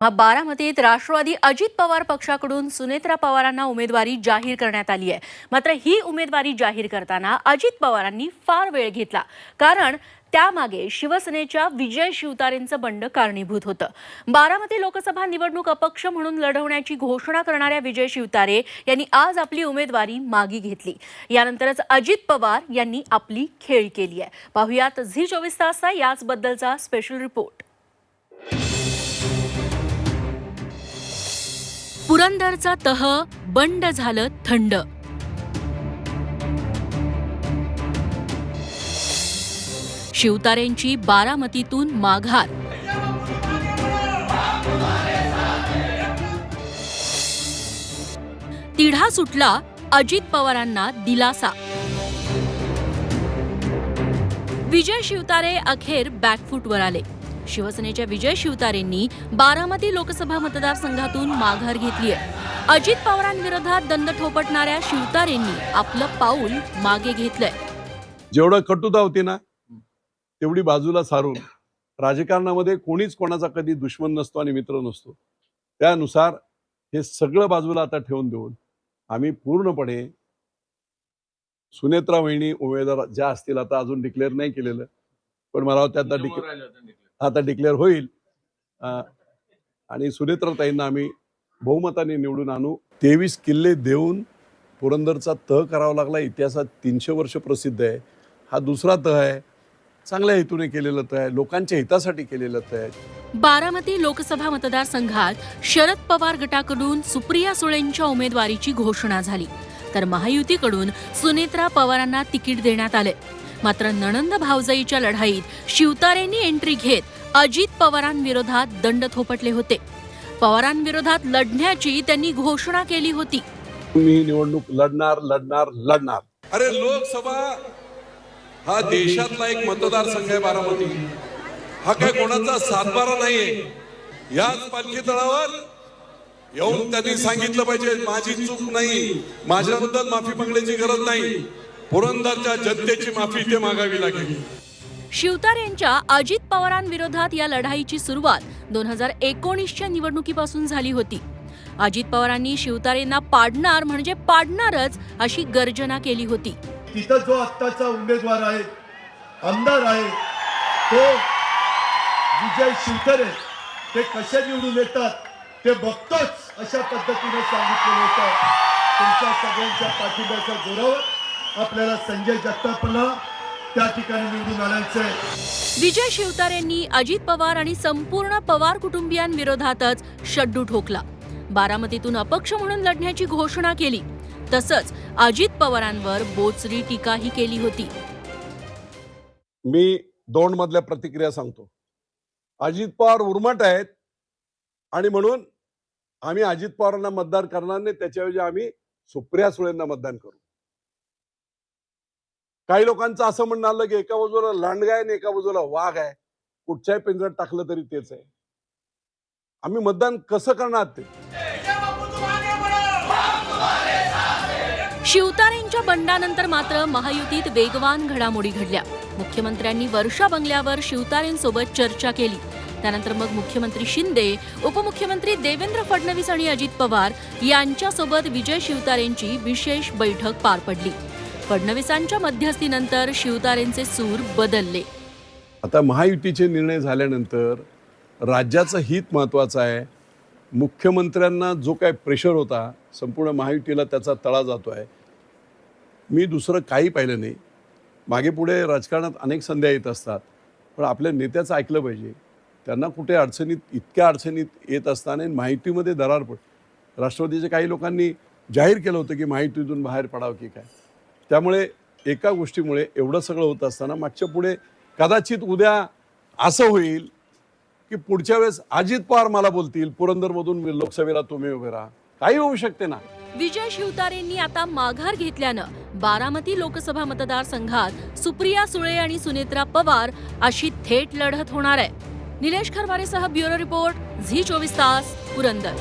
बारामतीत राष्ट्रवादी अजित पवार पक्षाकडून सुनेत्रा पवारांना उमेदवारी जाहीर करण्यात आली आहे. मात्र ही उमेदवारी जाहीर करताना अजित पवारांनी फार वेळ घेतला. कारण त्यामागे शिवसेनेच्या विजय शिवतारेंचं बंड कारणीभूत होतं. बारामती लोकसभा निवडणूक अपक्ष म्हणून लढवण्याची घोषणा करणाऱ्या विजय शिवतारे यांनी आज आपली उमेदवारी मागी घेतली. यानंतरच अजित पवार यांनी आपली खेळी केली आहे. पाहुयात झी चोवीस तासचा याचबद्दलचा स्पेशल रिपोर्ट पुरंदरचा तह बंड झालं थंड. शिवतारेंची बारामतीतून माघार. तिढा सुटला अजित पवारांना दिलासा. विजय शिवतारे अखेर बॅकफूटवर आले. शिवसेनेच्या विजय शिवतारेंनी बारामती लोकसभा मतदारसंघातून माघार घेतली आहे अजित पवारांविरोधात दंड थोपटणाऱ्या शिवतारेंनी आपलं पाऊल मागे घेतलंय. जेवढं कटुता होती ना तेवढी बाजूला सारून राजकारणामध्ये कोणीच कोणाचा कधी दुश्मन नसतो आणि मित्र नसतो. त्यानुसार हे सगळं बाजूला आता ठेवून देऊन आम्ही पूर्णपणे सुनेत्रा वहिनी उमेदवार ज्या असतील आता अजून डिक्लेअर नाही केलेलं पण मला वाटतं आता डिक्लेअर आता डिक्लेअर होईल. आणि सुनेत्रा ताईंना आम्ही बहुमताने निवडून आणू. तेवीस किल्ले देऊन पुरंदरचा तह करावा लागला. इतिहासात तीनशे वर्ष प्रसिद्ध आहे. हा दुसरा तह आहे. चांगल्या हेतूने केलेलं तह आहे. लोकांच्या हितासाठी केलेलं तह आहे. बारामती लोकसभा मतदारसंघात शरद पवार गटाकडून सुप्रिया सुळेंच्या उमेदवारीची घोषणा झाली. तर महायुतीकडून सुनेत्रा पवारांना तिकीट देण्यात आले. मात्र नणंद भावजाईच्या लढाईत शिवतारेंनी एंट्री घेत अजित पवारांविरोधात दंड थोपटले होते. पवारांविरोधात लढण्याची त्यांनी घोषणा केली होती. मी निवडणूक लढणार लढणार लढणार. अरे लोकसभा हा देशातला एक मतदारसंघ आहे बारामती. हा काय कोणाचा सातबारा नाहीये. याच पालखी तळावर येऊन त्यांनी सांगितलं पाहिजे माझी चूक नाही. माझ्याबद्दल माफी मागण्याची गरज नाही. पुरंदरच्या जनतेची माफी ते मागावी लागेल. शिवतार यांच्या अजित पवारांविरोधात या लढाईची सुरुवात दोन हजार एकोणीसच्या निवडणुकीपासून झाली होती. अजित पवारांनी शिवतारेंना पाडणार म्हणजे पाडणारच अशी गर्जना केली होती. तिथं जो आत्ताचा उमेदवार आहे आमदार आहे तो विजय शिवतरे ते कसे निवडून येतात ते बघतोच अशा पद्धतीने सांगितलेलं होतं. तुमच्या सगळ्यांच्या पाठिंब्याच्या जोरावर आपल्याला संजय जगतापला त्या ठिकाणी निवडून आणायचं आहे विजय शिवतारेंनी अजित पवार आणि संपूर्ण पवार कुटुंबियांविरोधातच शड्डू ठोकला. बारामतीतून अपक्ष म्हणून लढण्याची घोषणा केली. तसंच अजित पवारांवर बोचरी टीकाही केली होती. मी दोन मधल्या प्रतिक्रिया सांगतो. अजित पवार उर्मट आहेत आणि म्हणून आम्ही अजित पवारांना मतदान करणार नाही. त्याच्याऐवजी आम्ही सुप्रिया सुळेंना मतदान करू. काही लोकांचं असं म्हणणं आलं की एका बाजूला लांडगा आहे आणि एका बाजूला वाघ आहे. कुठच्याही पिंजरात टाकलं तरी तेच आहे. आम्ही मतदान कसं करणार ते? शिवतारेंच्या बंडानंतर मात्र महायुतीत वेगवान घडामोडी घडल्या. मुख्यमंत्र्यांनी वर्षा बंगल्यावर शिवतारेंसोबत चर्चा केली. त्यानंतर मग मुख्यमंत्री शिंदे उपमुख्यमंत्री देवेंद्र फडणवीस आणि अजित पवार यांच्यासोबत विजय शिवतारेंची विशेष बैठक पार पडली. फडणवीसांच्या मध्यस्थीनंतर शिवतारेंचे सूर बदलले. आता महायुतीचे निर्णय झाल्यानंतर राज्याचं हित महत्त्वाचं आहे. मुख्यमंत्र्यांना जो काय प्रेशर होता संपूर्ण महायुतीला त्याचा तळा जातो आहे. मी दुसरं काही पाहिलं नाही. मागे पुढे राजकारणात अनेक संध्या येत असतात. पण आपल्या नेत्याचं ऐकलं पाहिजे. त्यांना कुठे अडचणीत इतक्या अडचणीत येत असताना माहितीमध्ये दरार पड राष्ट्रवादीच्या काही लोकांनी जाहीर केलं होतं की माहितीतून बाहेर पडावं की काय. त्यामुळे एका गोष्टीमुळे एवढं सगळं होत असताना मागच्या पुढे कदाचित उद्या असं होईल की पुढच्या वेळेस अजित पवार मला बोलतील पुरंदरमधून लोकसभेला तुम्ही उभे राहा. काही होऊ शकते ना. विजय शिवतारेंनी आता माघार घेतल्यानं बारामती लोकसभा मतदारसंघात सुप्रिया सुळे आणि सुनेत्रा पवार अशी थेट लढत होणार आहे. निलेश खरवारेसह ब्युरो रिपोर्ट झी चोवीस तास पुरंदर.